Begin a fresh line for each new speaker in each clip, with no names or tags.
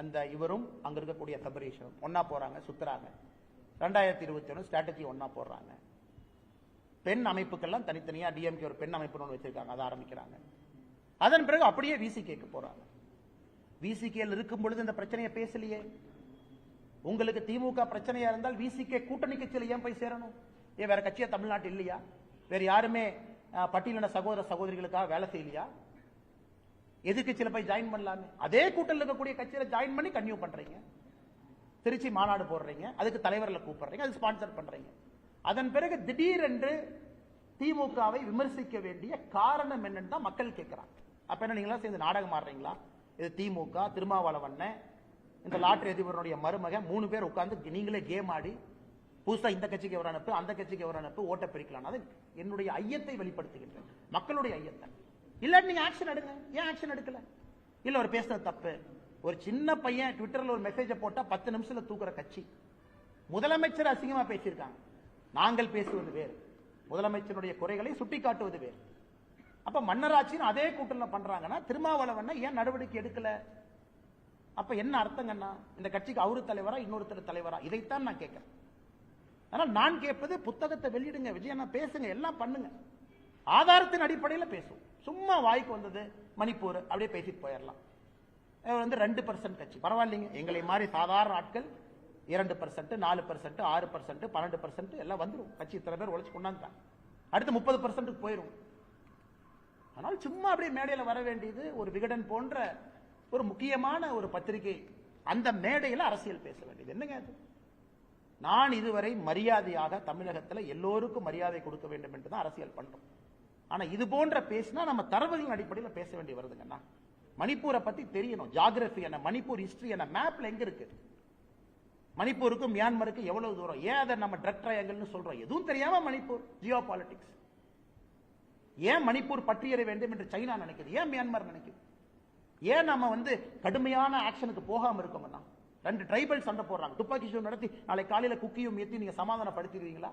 அந்த இவரும் அங்க இருக்கக்கூடிய தபரீஷரும் ஒன்னா போறாங்க சுத்துறாங்க. ரெண்டாயிரத்தி இருபத்தி ஒன்று ஸ்ட்ராட்டஜி ஒன்னா போடுறாங்க. பெண் அமைப்புக்கெல்லாம் தனித்தனியா டிஎம்கே ஒரு பெண் அமைப்பு ஒன்று வச்சிருக்காங்க அதை ஆரம்பிக்கிறாங்க. அதன் பிறகு அப்படியே விசிகேக்கு போறாங்க. விசிகேல இருக்கும் பொழுது இந்த பிரச்சனையை பேசலையே. உங்களுக்கு திமுக பிரச்சனையா இருந்தால் விசிகே கூட்டணி கட்சியில ஏன் போய் சேரணும்? ஏன் வேற கட்சியா தமிழ்நாட்டு இல்லையா? வேற யாருமே பட்டியலின சகோதர சகோதரிகளுக்காக வேலை செய்யலையா? எதிர்கட்சியில போய் ஜாயின் பண்ணலாமே அதே கூட்டத்தில் இருக்கக்கூடிய கட்சியில ஜாயின் பண்ணி கன்யூ பண்றீங்க. திருச்சி மாநாடு போடுறீங்க. அதுக்கு தலைவர்களை கூப்பிடுறீங்க. அது ஸ்பான்சர் பண்றீங்க. அதன் பிறகு திடீரென்று திமுகவை விமர்சிக்க வேண்டிய காரணம் என்னன்னு தான் மக்கள் கேட்கிறாங்க. அப்ப என்ன நீங்களா சேர்ந்து நாடகம் ஆடுறீங்களா? இது திமுக திருமாவளவண்ண இந்த லாட்டரி அதிபருடைய மருமகன் மூணு பேர் உட்கார்ந்து நீங்களே கேம் ஆடி புதுசா இந்த கட்சிக்கு ஒரு அனுப்பு அந்த கட்சிக்கு ஒரு அனுப்பு ஓட்ட பிரிக்கலாம் அது என்னுடைய ஐயத்தை வெளிப்படுத்துகின்றேன் மக்களுடைய ஐயத்தை. இல்லாட்டி நீங்க ஆக்ஷன் எடுங்க. ஏன் ஆக்ஷன் எடுக்கல? இல்ல ஒரு பேசுனது தப்பு. ஒரு சின்ன பையன் ட்விட்டர்ல ஒரு மெசேஜ போட்டா பத்து நிமிஷத்துல தூக்குற கட்சி. முதலமைச்சர் அசிங்கமா பேசியிருக்காங்க. நாங்கள் பேசுவது வேறு. முதலமைச்சருடைய குறைகளை சுட்டி காட்டுவது வேறு. அப்ப மன்னராட்சின்னு அதே கூட்டத்தில் பண்றாங்கன்னா திருமாவளவன் ஏன் நடவடிக்கை எடுக்கல? அப்ப என்ன அர்த்தங்கண்ணா? இந்த கட்சிக்கு அவரு தலைவரா இன்னொருத்தர் தலைவரா? இதைத்தான் நான் கேட்கிறேன். ஆனால் நான் கேட்பது புத்தகத்தை வெளியிடுங்க விஜயண்ணா பேசுங்க எல்லாம் பண்ணுங்க. ஆதாரத்தின் அடிப்படையில் பேசுவோம். சும்மா வாய்க்கு வந்தது மணிப்பூர் அப்படியே பேசிட்டு போயிடலாம் இவர் வந்து ரெண்டு பர்சன்ட் கட்சி. பரவாயில்லைங்க. எங்களை மாதிரி சாதாரண ஆட்கள் இரண்டு பர்சன்ட் நாலு பர்சன்ட் ஆறு பர்சன்ட் பன்னெண்டு பர்சன்ட் எல்லாம் வந்துடும் கட்சி இத்தனை பேர் உழைச்சு கொண்டாந்துட்டாங்க. அடுத்து முப்பது பர்சன்ட்டுக்கு போயிடும் ஆனால் சும்மா அப்படியே மேடையில் வர வேண்டியது ஒரு விகடன் போன்ற ஒரு முக்கியமான ஒரு பத்திரிகை. அந்த மேடையில் அரசியல் பேச வேண்டியது. என்னங்க அது? நான் இதுவரை மரியாதையாக தமிழகத்தில் எல்லோருக்கும் மரியாதை கொடுக்க வேண்டும் என்று தான் அரசியல் பண்றோம். ஆனா இது போன்ற பேசினா நம்ம தரவுகளின் அடிப்படையில் பேச வேண்டி வருதுங்கண்ணா மணிப்பூரை பத்தி தெரியணும். ஜாகிரபி என்ன மணிப்பூர் ஹிஸ்டரி என்ன மேப்ல எங்க இருக்கு? மணிப்பூருக்கும் மியான்மருக்கும் எவ்வளவு தூரம்? ஏன் அதை நம்ம ட்ரக் ட்ரையாங்கல்னு சொல்றோம்? எதுவும் தெரியாம மணிப்பூர் ஜியோ பாலிட்டிக்ஸ் ஏன் மணிப்பூர் பற்றியற வேண்டும் என்று சைனா நினைக்குது? ஏன் மியான்மர் நினைக்குது? ஏன் நம்ம வந்து கடுமையான ஆக்ஷனுக்கு போகாம இருக்கோம்னா ரெண்டு ட்ரைபல் சண்டை போடுறாங்க. துப்பாக்கி சூடு நடத்தி நாளை காலையில குக்கியும் ஏற்றி நீங்க சமாதானப்படுத்திடுவீங்களா?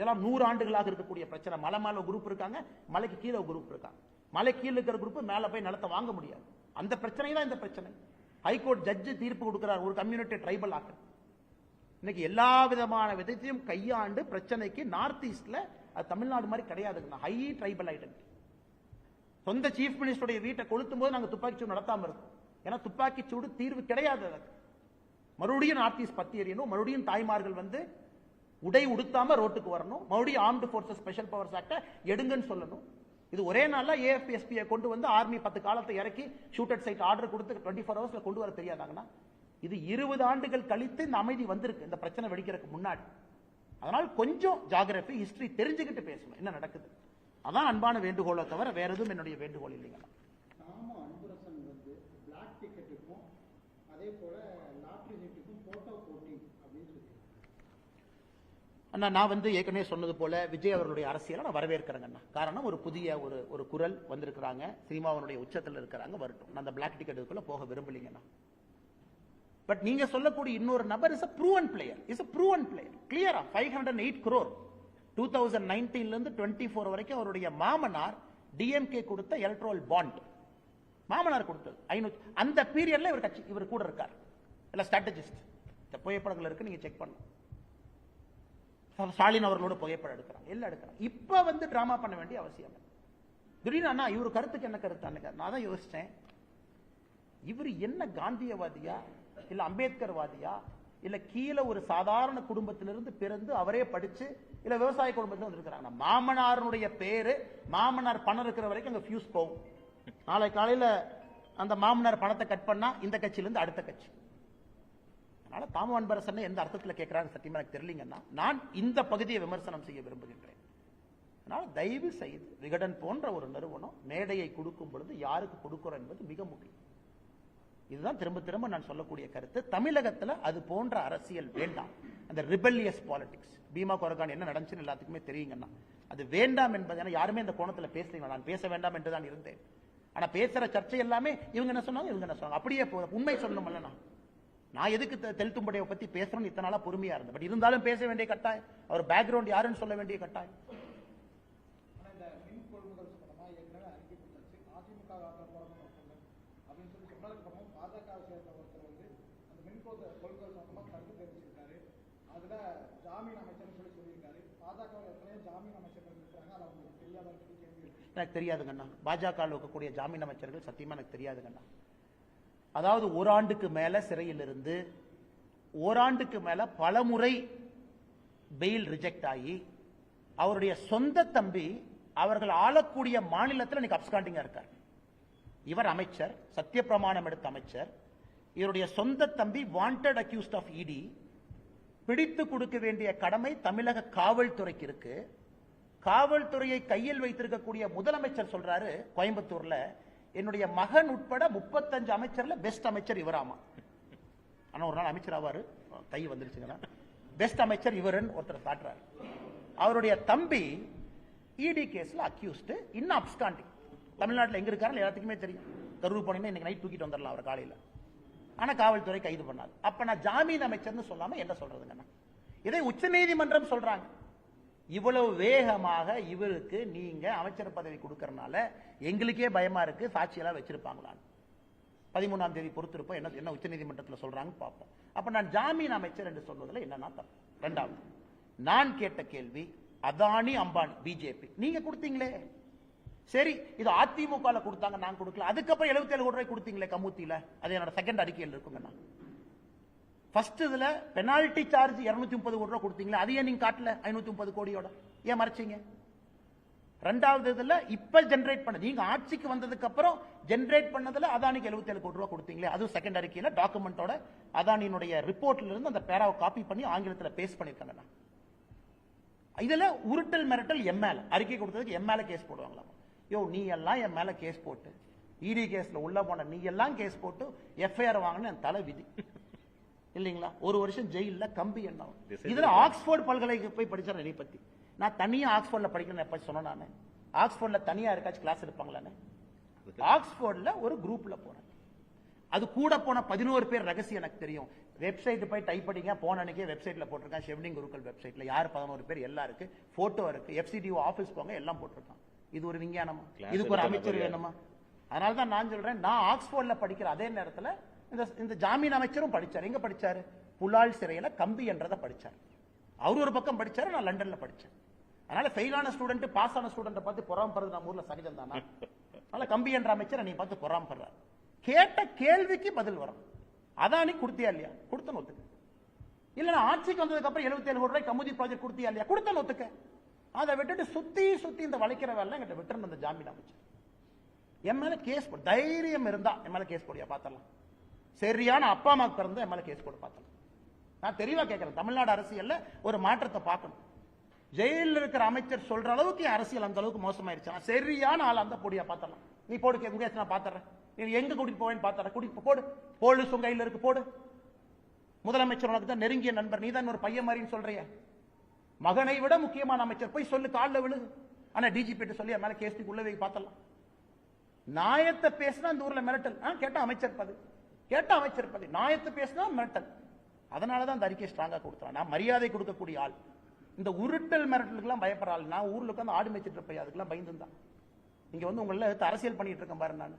இதெல்லாம் நூறு ஆண்டுகளாக இருக்கக்கூடிய பிரச்சனை. மலை மேல குரூப் இருக்காங்க மலைக்கு கீழே குரூப் இருக்காங்க. மலை கீழே இருக்கிற குரூப் மேல போய் நிலத்தை வாங்க முடியாது. அந்த பிரச்சனை தான் இந்த பிரச்சனை. ஹைகோர்ட் ஜட்ஜு தீர்ப்பு கொடுக்கிறார் ஒரு கம்யூனிட்டி ட்ரைபல் ஆக்க. இன்னைக்கு எல்லா விதமான விதத்தையும் கையாண்டு பிரச்சனைக்கு நார்த் ஈஸ்ட்ல அது தமிழ்நாடு மாதிரி கிடையாதுங்க ஹை ட்ரைபல் ஐடென்டி சொந்த சீஃப் மினிஸ்டருடைய வீட்டை கொளுத்தும் போது நாங்கள் துப்பாக்கி சூடு நடத்தாம இருக்கோம். ஏன்னா துப்பாக்கி சூடு தீர்வு கிடையாது அதுக்கு. மறுபடியும் நார்த் ஈஸ்ட் பத்தி எறியணும் மறுபடியும் தாய்மார்கள் வந்து உடை உடுத்தாம ரோட்டுக்கு வரணும். மறுபடியும் ஆர்ம்டு ஃபோர்ஸஸ் ஸ்பெஷல் பவர்ஸ் ஆக்ட எடுங்கன்னு சொல்லணும். இது ஒரே நாள்ல ஏஎஃப்பிஎஸ்பியை கொண்டு வந்து ஆர்மி பத்து காலத்தை இறக்கி ஷூட்டட் சைட் ஆர்டர் கொடுத்து டுவெண்ட்டி ஃபோர் ஹவர்ஸ்ல கொண்டு வர தெரியாதாங்கன்னா இது இருபது ஆண்டுகள் கழித்து இந்த அமைதி வந்திருக்கு. இந்த பிரச்சனை வெடிக்கிறதுக்கு முன்னாடி. அதனால் கொஞ்சம் ஜாகிரபி ஹிஸ்டரி தெரிஞ்சுக்கிட்டு பேசணும். என்ன நடக்குது? அதான் அன்பான வேண்டுகோளை தவிர வேற எதுவும் என்னுடைய வேண்டுகோள் இல்லைங்களா
அதே போல லாட்ரி சீட்டுக்கும் போட்டோ போட்டி அப்படின்னு சொல்லி
அண்ணா நான் வந்து ஏற்கனவே சொன்னது போல விஜய் அவர்களுடைய அரசியலை நான் வரவேற்கிறேங்க அண்ணா. காரணம் ஒரு புதிய ஒரு ஒரு குரல் வந்திருக்கிறாங்க. சினிமாவனுடைய உச்சத்தில் இருக்கிறாங்க வரட்டும். நான் அந்த பிளாக் டிக்கெட்டுக்குள்ள போக விரும்பலீங்கண்ணா பட் நீங்க சொல்லக்கூடிய இன்னொரு நபர் is a proven player is a proven player கிளியரா five hundred eight crore two thousand நைன்டீன்ல இருந்து டுவெண்ட்டி ஃபோர் வரைக்கும் அவருடைய மாமனார் டிஎம்கே கொடுத்த எலக்ட்ரோல் பாண்ட் மாமனார் கொடுத்தது. ஐநூத்தி அந்த பீரியட்ல இவர் கட்சி இவர் கூட இருக்கார். இல்ல ஸ்ட்ராட்டஜிஸ்ட் இந்த புகைப்படங்கள் இருக்கு நீங்க செக் பண்ணணும். ஸ்டாலின் அவர்களோட புகைப்படம் எடுக்கிறாங்க எல்லாம் எடுக்கிறாங்க இப்ப வந்து டிராமா பண்ண வேண்டிய அவசியம் திடீர்னு அண்ணா இவர் கருத்துக்கு என்ன கருத்து? அன்னைக்கு நான் தான் யோசிச்சேன். இவர் என்ன காந்தியவாதியா? இல்ல அம்பேத்கர்வாதியா? இல்ல கீழே ஒரு சாதாரண குடும்பத்திலிருந்து பிறந்து அவரே படிச்சு இல்ல விவசாய குடும்பத்தில் வந்திருக்கிறாங்க மாமனாருடைய பேரு மாமனார் பணம் இருக்கிற வரைக்கும் அங்க ஃபியூஸ் போகும். நாளை காலையில அந்த மாமனார் பணத்தை கட் பண்ணா இந்த கட்சியிலிருந்து அடுத்த கட்சி. அதனால தாம அன்பரசன் எந்த அர்த்தத்தில் கேட்கிறாங்க சத்தியமா எனக்கு தெரியலீங்கன்னா நான் இந்த பகுதியை விமர்சனம் செய்ய விரும்புகின்றேன். அதனால தயவு செய்து விகடன் போன்ற ஒரு நிறுவனம் மேடையை கொடுக்கும் பொழுது யாருக்கு கொடுக்கிறோம் என்பது மிக முக்கியம். இதுதான் திரும்ப திரும்ப நான் சொல்லக்கூடிய கருத்து. தமிழகத்தில் அது போன்ற அரசியல் வேண்டாம். அந்த ரிபல்லியஸ் பாலிடிக்ஸ். பீமா கொரகான் என்ன நடந்துச்சுன்னு எல்லாத்துக்குமே தெரியுங்கன்னா அது வேண்டாம் என்பது ஏன்னா யாருமே இந்த கோணத்தில் பேசுறீங்க நான் பேச வேண்டாம் என்று தான் இருந்தேன். ஆனால் பேசுகிற சர்ச்சை எல்லாமே இவங்க என்ன சொன்னாங்க இவங்க என்ன சொன்னாங்க. அப்படியே போ- உண்மை சொல்லணும்ல நான் நான் எதுக்கு தெல்தும்படையை பத்தி பேசுறேன்னு இத்தனை நாளா பொறுமையா இருந்தேன். பட் இருந்தாலும் பேச வேண்டிய கட்டாயம். அவர் பேக்ரவுண்ட் யாருன்னு சொல்ல வேண்டிய கட்டாயம். எனக்கு தெரியாதுங்கண்ணா. பாஜக இருக்கக்கூடிய ஜாமீன் அமைச்சர்கள் சத்தியமா எனக்கு தெரியாதுங்கண்ணா. அதாவது ஓராண்டுக்கு மேல சிறையிலிருந்து ஓராண்டுக்கு மேல பலமுறை பெயில் ரிஜெக்ட் ஆகி அவருடைய சொந்த தம்பி அவர்கள் ஆளக்கூடிய மாநிலத்தில் இன்னைக்கு அப்ஸ்காண்டிங்கா இருக்கார். இவர் அமைச்சர் சத்தியப்பிரமாணம் எடுத்த அமைச்சர். இவருடைய சொந்த தம்பி வாண்டட் அக்யூஸ்ட் ஆஃப் இடி பிடித்து கொடுக்க வேண்டிய கடமை தமிழக காவல்துறைக்கு இருக்கு. காவல்துறையை கையில் வைத்திருக்கக்கூடிய முதலமைச்சர் சொல்றாரு கோயம்புத்தூர்ல என்னுடைய மகன் உட்பட முப்பத்தஞ்சு அமைச்சர்ல பெஸ்ட் அமைச்சர் இவராமா. ஆனா ஒரு நாள் அமைச்சர் ஆவாரு. கை வந்துருச்சுங்களா? பெஸ்ட் அமைச்சர் இவருன்னு ஒருத்தர் காட்டுறாரு. அவருடைய தம்பி இடி கேஸ்ல அக்யூஸ்டு இன்னும் அப்ஸ்காண்டிங் தமிழ்நாட்டில் எங்க இருக்காரு எல்லாத்துக்குமே தெரியும். கரூர் போனீங்கன்னா இன்னைக்கு நைட் தூக்கிட்டு வந்துடலாம் அவர் காலையில். ஆனா காவல்துறை கைது பண்ணாது அப்ப நான் ஜாமீன் அமைச்சர்னு சொல்லாம என்ன சொல்றதுங்கண்ணா இதை உச்சநீதிமன்றம் சொல்றாங்க. இவ்வளவு வேகமாக இவருக்கு நீங்க அமைச்சர் பதவி கொடுக்கறனால எங்களுக்கே பயமா இருக்கு சாட்சியெல்லாம் வச்சிருப்பாங்களான்னு. பதிமூணாம் தேதி பொறுத்திருப்போம் என்ன என்ன உச்சநீதிமன்றத்தில் சொல்றாங்கன்னு பார்ப்போம். அப்ப நான் ஜாமீன் அமைச்சர் என்று சொல்வதில் என்னன்னா தப்பு ரெண்டாவது நான் கேட்ட கேள்வி அதானி அம்பானி பிஜேபி நீங்க கொடுத்தீங்களே. சரி இது அதிமுக கொடுத்தாங்க நான் கொடுக்கல. அதுக்கப்புறம் 77 கோடி ரூபாய் கொடுத்தீங்களே கமுத்தியில். அது என்னோட செகண்ட் அறிக்கையில் இருக்குங்க நான். ஃபர்ஸ்ட் இதுல பெனால்டி சார்ஜ் 230 முப்பது கோடி ரூபா கொடுத்தீங்களா அதையே நீங்க காட்டல 530 முப்பது கோடியோட. ஏன் மறைச்சீங்க? ரெண்டாவது இதுல இப்ப ஜென்ரேட் பண்ண நீங்க ஆட்சிக்கு வந்ததுக்கு அப்புறம் ஜென்ரேட் பண்ணதுல அதானிக்கு 77 கோடி ரூபா கொடுத்தீங்களே அதுவும் செகண்ட் அறிக்கையில டாக்குமெண்டோட அதானியினுடைய ரிப்போர்ட்ல இருந்து அந்த பேராவை காப்பி பண்ணி ஆங்கிலத்தில் பேஸ் பண்ணிருக்காங்க நான் இதுல உருட்டல் மிரட்டல் எம் அறிக்கை கொடுத்ததுக்கு எம் கேஸ் போடுவாங்களா யோ நீ எல்லாம் என் மேல கேஸ் போட்டு இடி கேஸ்ல உள்ள போன நீ எல்லாம் கேஸ் போட்டு எஃப்ஐஆர் வாங்கின என் தலை விதி. இல்லீங்களா? ஒரு வருஷம் ஜெயில்ல கம்பி என்ன? இதுல ஆக்ஸ்போர்ட் பல்கலைக்கு போய் படிச்சேன் என்னை பத்தி? நான் தனியா ஆக்ஸ்போர்ட்ல படிக்கிறேன் எப்ப சொன்னேன் நானு. ஆக்ஸ்போர்ட்ல தனியா இருக்காச்சும் கிளாஸ் எடுப்பாங்களான்னு ஆக்ஸ்போர்ட்ல ஒரு குரூப்ல போனேன் அது கூட போன பதினோரு பேர் ரகசியம் எனக்கு தெரியும். வெப்சைட் போய் டைப் பண்ணிங்க போன அன்னைக்கே வெப்சைட்ல போட்டிருக்கேன். ஷெவ்னிங் குருக்கள் வெப்சைட்ல யார் பதினோரு பேர்? எல்லாம் இருக்கு. போட்டோ இருக்கு. எஃப்சிடிஓ ஆபீஸ் போங்க எல்லாம் போட்டிருக்கான். இது ஒரு விஞ்ஞானமா? இதுக்கு ஒரு அமைச்சர் வேணுமா? அதனால தான் நான் சொல்றேன் நான் ஆக்ஸ்போர்ட்ல படிக்கிற அதே நேரத்துல இந்த இந்த ஜாமீன் அமைச்சரும் படிச்சார். எங்கே படிச்சாரு? புலால் சிறையில கம்பி என்றதை படிச்சார். அவர் ஒரு பக்கம் படித்தார் நான் லண்டன்ல படித்தேன் அதனால் ஃபெயிலான ஸ்டூடெண்ட் பாஸ் ஆன ஸ்டூடெண்ட்டை பார்த்து பொறாமப்படுறது நம்ம ஊரில் சகஜம் தானா? அதனால் கம்பி என்ற அமைச்சரை நீ பார்த்து பொறாமப்படுறார் கேட்ட கேள்விக்கு பதில் வரும். அதானி கொடுத்தியா இல்லையா? கொடுத்த ஒத்துக்க இல்ல நான் ஆட்சிக்கு வந்ததுக்கு அப்புறம் 77 கோடி ரூபாய் கமுதி ப்ராஜெக்ட் கொடுத்தியா இல்லையா? கொடுத்த ஒத்துக்க அதை விட்டுட்டு சுத்தி சுத்தி இந்த வளைக்கிற வேலை என்கிட்ட விட்டுருந்த அந்த ஜாமீன் அமைச்சர். என் மேலே கேஸ் தைரியம் இருந்தா என் மேலே கேஸ் போடியா? பார்த்தலாம் சரியான அப்பா அம்மா பிறந்து என் கேஸ் போட்டு பார்த்தோம் நான் தெளிவாக கேட்குறேன். தமிழ்நாடு அரசியல்ல ஒரு மாற்றத்தை பார்க்கணும். ஜெயிலில் இருக்கிற அமைச்சர் சொல்ற அளவுக்கு என் அரசியல் அந்த அளவுக்கு மோசமாயிருச்சு. சரியான ஆள் அந்த பொடியா பார்த்தலாம் நீ போடு கே- முகேஷ் நான் பார்த்துறேன் நீ எங்க கூட்டிட்டு போவேன்னு பார்த்துறேன் கூட்டிட்டு போடு. போலீஸ் உங்க கையில இருக்கு போடு. முதலமைச்சர் உனக்கு தான் நெருங்கிய நண்பர். நீ தான் ஒரு பையன் மாதிரின்னு சொல்றிய. மகனை விட முக்கியமான அமைச்சர். போய் சொல்லு காலில் விழு ஆனா டிஜிபி சொல்லி என் மேல கேஸ் உள்ள போய் பார்த்தலாம் நாயத்தை பேசினா அந்த ஊர்ல மிரட்டல். ஆ, கேட்டா அமைச்சர் பதவி கேட்ட அமைச்சர் பதவி நாயத்து பேசினா மிரட்டல். அதனாலதான் அந்த அறிக்கை ஸ்ட்ராங்காக கொடுத்துறான். நான் மரியாதை கொடுக்கக்கூடிய ஆள். இந்த உருட்டல் மிரட்டலுக்குலாம் பயப்படுற ஆள். நான் ஊரில் உட்காந்து ஆடு மேய்ச்சிட்டு இருப்பேன். அதுக்கெல்லாம் பயந்துருந்தான் இங்கே வந்து உங்களை எடுத்து அரசியல் பண்ணிட்டு இருக்கேன் பாரு நான்.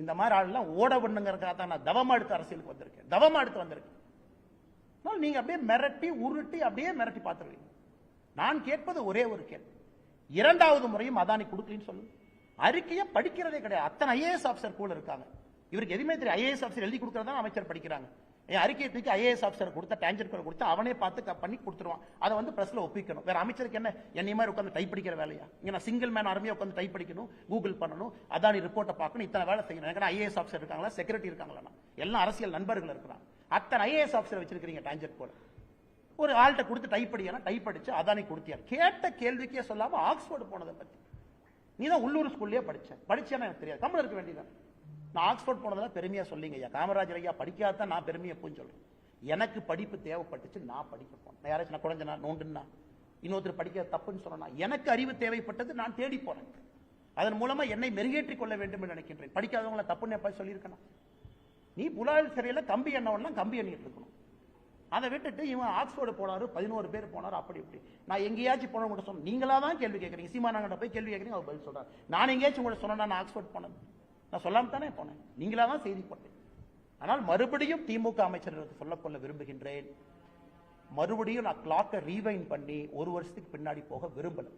இந்த மாதிரி ஆள்லாம் ஓட பண்ணுங்கிறக்காக தான் நான் தவமாக எடுத்து அரசியலுக்கு வந்திருக்கேன். தவமாக எடுத்து வந்திருக்கேன். அதனால நீங்கள் அப்படியே மிரட்டி உருட்டி அப்படியே மிரட்டி பார்த்துருவீங்க. நான் கேட்பது ஒரே ஒரு கேள்வி. இரண்டாவது முறையும் அதானி கொடுக்கலன்னு சொல்லுங்க அறிக்கையை படிக்கிறதே கிடையாது. அத்தனை ஐஏஎஸ் ஆஃபீஸர் கூட இருக்காங்க. இவருக்கு எதுவுமே தெரியும் ஐஏஎஸ் ஆஃபீஸர் எழுதி கொடுக்கறதா அமைச்சர் படிக்கிறாங்க. என் அறிக்கையை தூக்கி ஐஏஎஸ் ஆஃபீஸர் கொடுத்த டேஞ்சர் கொடுத்து அவனே பார்த்து பண்ணி கொடுத்துருவான். அதை வந்து பிரஸ்ல ஒப்பிக்கணும். வேற அமைச்சருக்கு என்ன? என்னை மாதிரி உட்காந்து டைப் படிக்கிற வேலையா? இங்க நான் சிங்கிள் மேன் ஆர்மியா உட்காந்து டைப் படிக்கணும் கூகுள் பண்ணணும் அதானி ரிப்போர்ட்டை பார்க்கணும் இத்தனை வேலை செய்யணும். எனக்கு ஐஏஎஸ் ஆஃபீஸர் இருக்காங்களா? செக்ரட்டரி இருக்காங்களா? எல்லாம் அரசியல் நண்பர்கள் இருக்கிறாங்க. அத்தனை ஐஏஎஸ் ஆஃபீஸர் வச்சிருக்கீங்க டேஞ்சர் போல ஒரு ஆள்கிட்ட கொடுத்து டைப் படிக்கணும் டைப் அடிச்சு அதானி கொடுத்தியார் கேட்ட கேள்விக்கே சொல்லாம ஆக்ஸ்போர்டு போனதை பத்தி. நீ தான் உள்ளூர் ஸ்கூல்லயே படிச்ச. படிச்சேன்னு எனக்கு தெரியாது. தமிழ் இருக்க வேண்டியதான் நான் ஆக்ஸ்போர்ட் போனதெல்லாம் பெருமையா சொல்லிங்க ஐயா. காமராஜர் ஐயா படிக்காதான் நான் பெருமையை எப்பவும் சொல்றேன். எனக்கு படிப்பு தேவைப்பட்டுச்சு நான் படிக்க போனேன் நான் யாராச்சும் நான் குழந்தைனா நோண்டுன்னா இன்னொருத்தர் படிக்க தப்புன்னு சொன்னா எனக்கு அறிவு தேவைப்பட்டது நான் தேடி போனேன் அதன் மூலமா என்னை மெருகேற்றிக் கொள்ள வேண்டும் என்று நினைக்கின்றேன். படிக்காதவங்கள தப்புன்னு எப்ப சொல்லியிருக்கணும்? நீ புலால் சிறையில் கம்பி எண்ணவெல்லாம் கம்பி எண்ணிட்டு இருக்கணும் அதை விட்டுட்டு இவன் ஆக்ஸ்போர்டு போனாரு பதினோரு பேர் போனாரு அப்படி இப்படி. நான் எங்கேயாச்சும் போன கூட சொன்னேன். நீங்களா தான் கேள்வி கேட்குறீங்க. சீமானாங்கிட்ட போய் கேள்வி கேட்குறீங்க அவர் பதில் சொல்றாரு. நான் எங்கேயாச்சும் கூட சொன்னா நான் ஆக்ஸ்போர்ட் போனேன் நான் சொல்லாம தானே போனேன். நீங்களா தான் செய்தி போட்டேன். ஆனால் மறுபடியும் திமுக அமைச்சர்களுக்கு சொல்லக்கொள்ள விரும்புகின்றேன். மறுபடியும் நான் கிளாக்கை ரீவைன் பண்ணி ஒரு வருஷத்துக்கு பின்னாடி போக விரும்பல.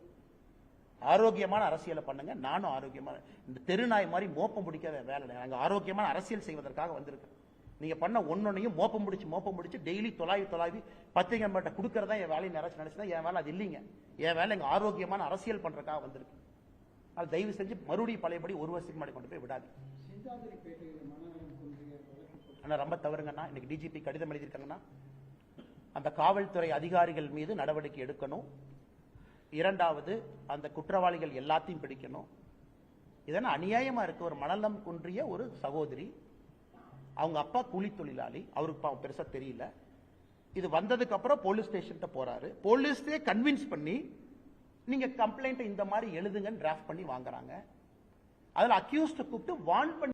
ஆரோக்கியமான அரசியலை பண்ணுங்க. நானும் ஆரோக்கியமான இந்த தெருநாய் மாதிரி மோப்பம் பிடிக்காத வேலை நாங்கள் ஆரோக்கியமான அரசியல் செய்வதற்காக வந்திருக்கேன் நீங்க பண்ண ஒன்னொன்னையும் மோப்பம் முடிச்சு மோப்பம் முடிச்சு டெய்லி தொலாவி தொலாவி பத்திரிகை மட்டும் கொடுக்கறதா என் வேலையை நினைச்சு நினைச்சுனா என் வேலை அது இல்லைங்க. என் வேலை எங்க ஆரோக்கியமான அரசியல் பண்றதுக்காக வந்திருக்கு. அது தயவு செஞ்சு மறுபடியும் பழையபடி ஒரு வருஷத்துக்கு முன்னாடி கொண்டு போய் விடாது ஆனால் ரொம்ப தவறுங்கண்ணா இன்னைக்கு டிஜிபி கடிதம் எழுதியிருக்காங்கன்னா அந்த காவல்துறை அதிகாரிகள் மீது நடவடிக்கை எடுக்கணும். இரண்டாவது அந்த குற்றவாளிகள் எல்லாத்தையும் பிடிக்கணும். இதெல்லாம் அநியாயமா இருக்கு. ஒரு மணலம் குன்றிய ஒரு சகோதரி அவங்க அப்பா கூலி தொழிலாளி அவருக்கு அவன் பெருசா தெரியல. இது வந்ததுக்கு அப்புறம் போலீஸ் ஸ்டேஷன் போறாரு. போலீஸே கன்வின்ஸ் பண்ணி நீங்க கம்ப்ளைண்ட் இந்த மாதிரி எழுதுங்கன்னு டிராஃப்ட் பண்ணி வாங்குறாங்க. அதுல அக்யூஸ்ட் கூப்பிட்டு வான் பண்ணி